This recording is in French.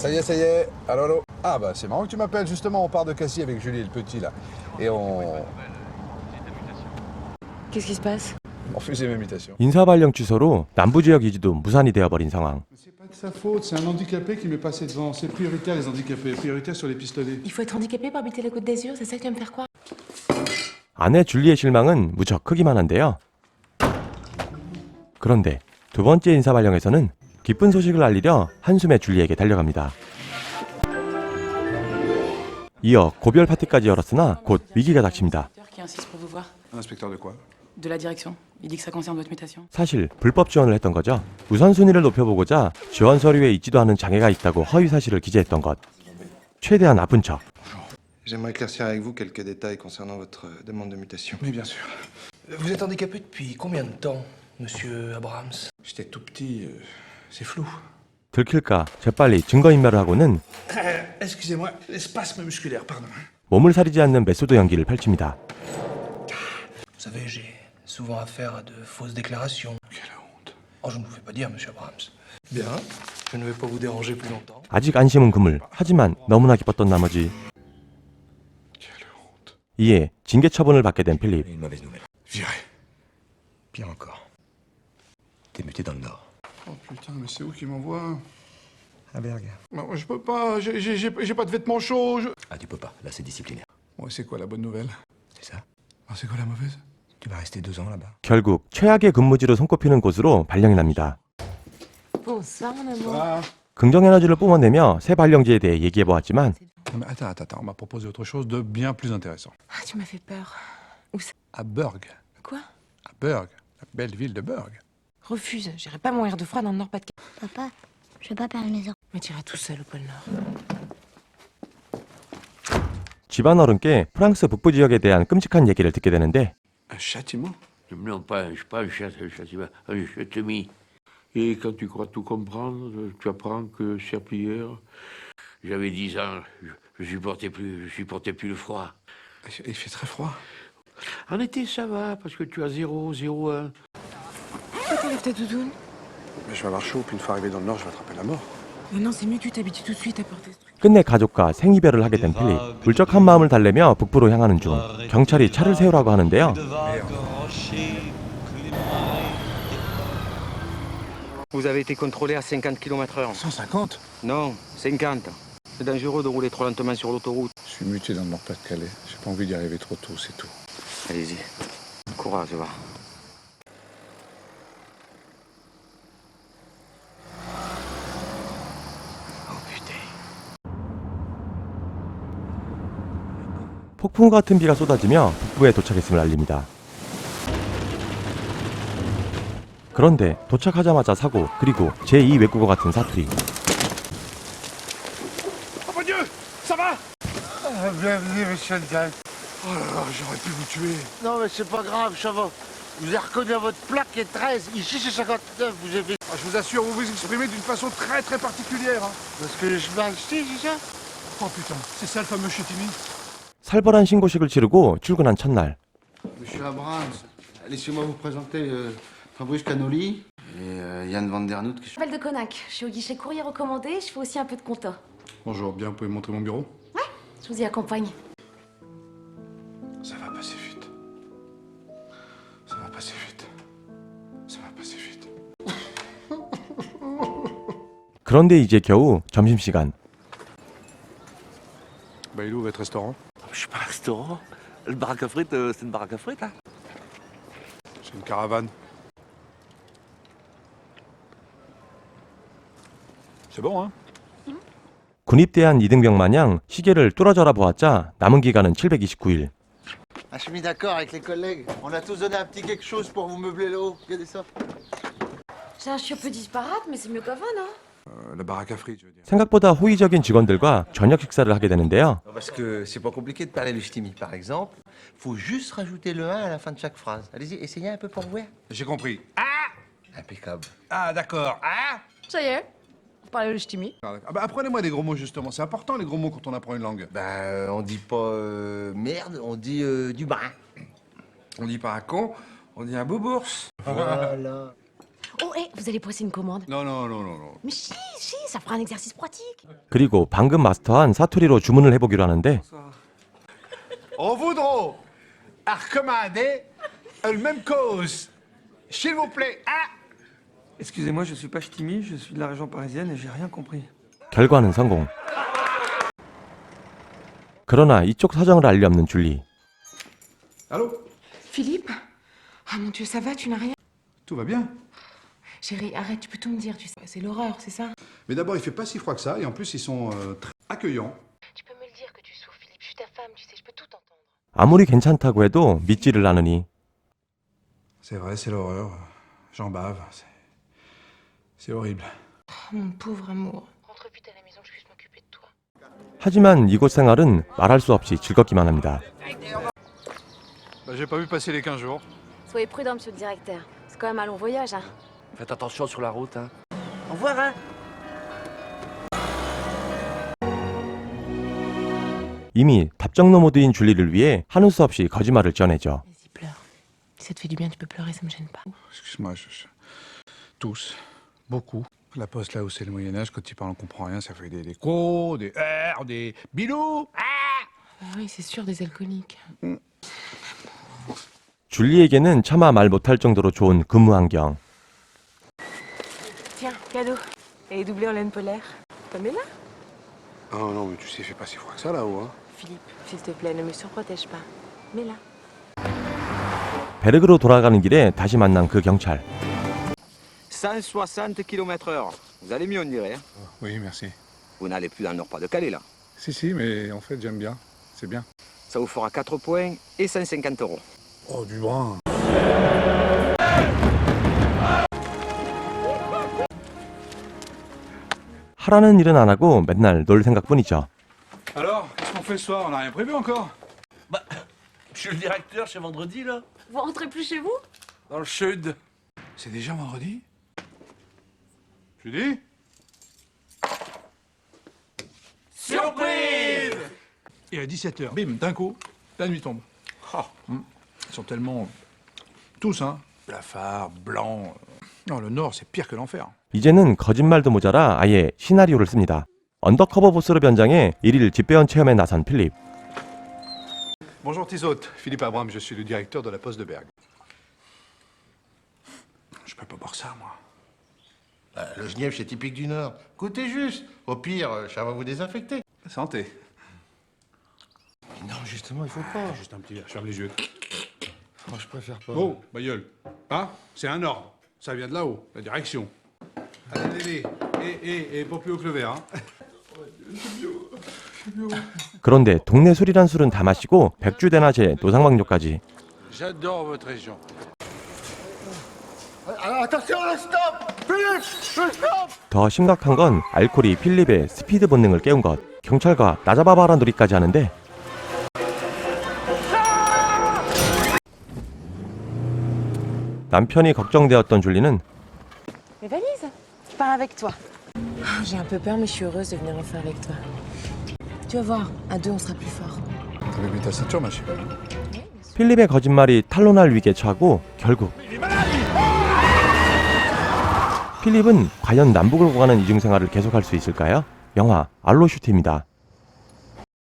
Ça y est, ça y est. Allô, allô. Ah bah c'est marrant que tu m'appelles justement. On part de Cassis avec Julie, le petit là. Et on... Qu'est-ce qui se passe on fait mes mutations. 인사 발령 취소로 남부 지역 이주도 무산이 되어버린 상황. C'est pas de sa faute, c'est un handicapé qui m'est passé devant. C'est prioritaire les handicapés, prioritaire sur les pistolets. Il faut être handicapé pour habiter la Côte d'Azur, c'est ça que tu vas me faire croire 아내 줄리의 실망은 무척 크기만 한데요. 그런데 두 번째 인사 발령에서는 기쁜 소식을 알리려 한숨에 줄리에게 달려갑니다. 이어 고별 파티까지 열었으나 곧 위기가 닥칩니다. 사실 불법 지원을 했던 거죠. 우선순위를 높여보고자 지원 서류에 있지도 않은 장애가 있다고 허위 사실을 기재했던 것. 최대한 아픈 척. J'aimerais éclaircir avec vous quelques détails concernant votre euh, demande de mutation. Mais bien sûr. Vous êtes handicapé depuis combien de temps, monsieur Abrams J'étais tout petit, euh, c'est flou. 들킬까 재빨리 증거인멸을 하고는 Excusez-moi, pardon. 몸을 사리지 않는 메소드 연기를 펼칩니다. Vous savez, j'ai souvent affaire à de fausses déclarations. Quelle honte. Oh, je ne vous fais pas dire, monsieur Abrams. Bien. Je ne vais pas vous déranger plus longtemps. 아직 안심은 그물. 하지만 너무나 기뻤던 나머지 Quelle honte. 이에 징계 처분을 받게 된 필립. Une mauvaise nouvelle. Viré. Pire encore. T'es muté dans le Nord. Oh putain, mais c'est où qui m'envoie À Berg. Bah, moi, Je peux pas, j'ai- j'ai j'ai- j'ai pas de vêtements chauds. je- Ah, tu peux pas. Là, c'est disciplinaire. Ouais, c'est quoi la bonne nouvelle C'est ça Ah, C'est quoi la mauvaise Tu vas rester deux ans là-bas. 결국 최악의 근무지로 손꼽히는 곳으로 발령이 납니다. Bonsoir, mon amour. Ah. 긍정 에너지를 뿜어내며 새 발령지에 대해 얘기해 보았지만 Non, mais attends, attends, attends, on m'a proposé autre chose de bien plus intéressant. Ah, tu m'as fait peur. À Berg. Quoi À Berg. La belle ville de Berg. Refuse, j'irai pas mourir de froid dans le Nord-Pas-de-Calais. Papa, je veux pas perdre la maison. Mais tu iras tout seul au pôle Nord. 집안 어른께 프랑스 북부 지역에 대한 끔찍한 얘기를 듣게 되는데 Un châtiment Non, pas, un- pas un chat- un châtiment, un châtiment. Et quand tu crois tout comprendre, tu apprends que serpillière, j'avais 10 ans, je, je supportais plus, je supportais plus le froid. Il fait- Il fait très froid. En été, ça va, parce que tu as 0, 0, 1. Pourquoi t'enlèves ta doudoune Mais je vais avoir chaud, puis une fois arrivé dans le Nord, je vais attraper la mort. Mais non, c'est mieux que tu t'habitues tout de suite à porter ce truc. 끝내 가족과 생이별을 하게 된 필립 울적한 마음을 달래며 북부로 향하는 중 경찰이 차를 세우라고 하는데요 Vous avez été contrôlé à 50 km heure. 150 Non, 50. C'est dangereux de rouler trop lentement sur l'autoroute. Je suis muté dans le Nord-Pas-de-Calais. J'ai pas envie d'y arriver trop tôt, c'est tout. Allez-y. Courage, va. 폭풍 같은 비가 쏟아지며 북부에 도착했음을 알립니다 그런데 도착하자마자 사고 그리고 제2 외국어 같은 사투리 Oh mon Dieu Ça va bienvenue, monsieur le gars. Oh là là, j'aurais pu vous tuer. Non, mais c'est pas grave, ça va. Vous avez reconnu à votre plaque qui est 13. Ici, c'est 59. Vous avez. Ah, je vous assure, vous vous exprimez d'une façon très très particulière. hein. Parce que je m'ai acheté, c'est ça Oh putain, c'est ça le fameux chétimi 살벌한 신고식을 치르고 출근한 첫날 Monsieur Abrams, laissez-moi vous présenter euh, Fabrice Canoli et euh, Yann Van Der Noot. Je m'appelle de Conac. Je suis au guichet courrier recommandé. Je fais aussi un peu de compta. Bonjour, bien, vous pouvez me montrer mon bureau Je vous y accompagne. Ça va passer vite. Ça va passer vite. Ça va passer vite. 그런데 이제 겨우 점심시간 Bah, il est où votre restaurant restaurant. Le baraque à frites, euh, c'est une baraque à frites, hein C'est une caravane. C'est bon, hein 군입대한 이등병 마냥 시계를 뚫어져라 보았자 남은 기간은 729일 Ah, je suis mis d'accord avec les collègues. On a tous donné un petit quelque chose pour vous meubler le haut. Regardez ça. J'ai un chiot peu disparate, mais c'est mieux qu'avant, non Euh, La baraque à frites, je veux dire. 생각보다 호의적인 직원들과 저녁 식사를 하게 되는데요 Parce que c'est pas compliqué de parler le ch'timi, par exemple. Faut juste rajouter le 1 à la fin de chaque phrase. Allez-y, essayez un peu pour voir. J'ai compris. Impeccable. Ah, d'accord. Ah Ça y est, vous parlez le ch'timi. Ah, d'accord. Ah bah, apprenez-moi des gros mots, justement. C'est important, les gros mots, quand on apprend une langue. Bah, euh, on dit pas euh, merde, on dit euh, du brin. On dit pas un con, on dit un boubours. Voilà. Oh, hé, vous allez presser une commande Non, non, non, non, non. Mais si, si, ça fera un exercice pratique. 그리고 방금 마스터한 사투리로 주문을 해보기로 하는데 On voudra à recommander la même cause. S'il vous plaît. Ah Excusez-moi, je suis pas ch'timi, je suis de la région parisienne et j'ai rien compris. 결과는 성공. 그러나 이쪽 사정을 알리 없는 줄리. Allô Philippe Ah mon dieu, ça va, tu n'as rien Tout va bien Chérie, arrête, tu peux tout me dire, tu sais. C'est l'horreur, c'est ça Mais d'abord, il fait pas si froid que ça, et en plus, ils sont euh, très accueillants. Tu peux me le dire que tu souffres, Philippe. Je suis ta femme, tu sais, je peux tout entendre. 아무리 괜찮다고 해도 믿지를 않으니 C'est vrai, c'est l'horreur. J'en bave. C'est, c'est horrible. Oh, mon pauvre amour. Rentre vite à la maison, que je puisse m'occuper de toi. 하지만 이곳 생활은 말할 수 없이 즐겁기만 합니다. Bah, j'ai pas vu passer les 15 jours. Soyez prudent, monsieur le directeur. C'est quand même un long voyage, hein. Faites attention sur la route, hein. Au revoir, hein 이미 답정너 모드인 줄리를 위해 하는 수 없이 거짓말을 지어내죠. Vas-y, pleure. Si ça te fait du bien, tu peux pleurer, ça me gêne pas. Excuse-moi, je, je- tous, beaucoup. La poste là où c'est le Moyen-Âge, quand ils parlent, on comprend rien, ça fait des, des crocs, des R, des bilous. Ah oui, c'est sûr, des alcooliques. 줄리에게는 차마 말 못할 정도로 좋은 근무 환경. Tiens, cadeau. Et doublé en laine polaire. Pamela Oh non, mais tu sais, il fait pas si froid que ça là-haut. Hein. Philippe, s'il te plaît, ne me surprotège pas. Mets-la. 베르그로 돌아가는 길에 다시 만난 그 경찰. 160 km heure. Vous allez mieux, on dirait. hein. Oui, merci. Vous n'allez plus dans le Nord-Pas-de-Calais, là. Si, si, mais en fait, j'aime bien. C'est bien. Ça vous fera 4 points et 150 euros. Oh, du brun. 하라는 일은 안 하고 맨날 놀 생각뿐이죠. Alors, qu'est-ce qu'on fait ce soir On n'a rien prévu encore Bah, je suis le directeur chez Vendredi, là. Vous rentrez plus chez vous Dans le sud. C'est déjà vendredi Jeudi Surprise Et à 17h, bim, d'un coup, la nuit tombe. Ah, hum. Ils sont tellement... Tous, hein Blafards, blancs... Non, le Nord, c'est pire que l'enfer. 이제는 거짓말도 모자라 아예 시나리오를 씁니다. 언더커버 보스로 변장해 일일 집배원 체험에 나선 필립. Bonjour Tizotte, Philippe Abraham, je suis le directeur de la poste de Bergue. Je peux pas boire ça, moi. Bah, le genièvre, c'est typique du Nord. Goûtez juste. Au pire, euh, ça va vous désinfecter. Santé. Non, justement, il faut pas. Juste un petit verre, je ferme les yeux. Oh, je préfère pas. Oh, ma gueule. Hein C'est un ordre. Ça vient de là-haut, la direction. Allez, Lélé. Et, et, et pas plus haut que le verre, hein 그런데 동네 술이란 술은 다 마시고 백주대낮에 노상방뇨까지. J'adore votre région. 더 심각한 건 알코올이 필립의 스피드 본능을 깨운 것. 경찰과 나잡아봐라 놀이까지 하는데 남편이 걱정되었던 줄리는 Mes valises Je pars avec toi. Ah, J'ai un peu peur, mais je suis heureuse de venir enfin avec toi. Tu vas voir, à deux, on sera plus fort. T'avais mis ta ceinture, ma chérie 필립의 거짓말이 탄로날 위기에 처하고 결국 필립은 과연 남북을 오가는 이중 생활을 계속할 수 있을까요? 영화 알로슈트입니다.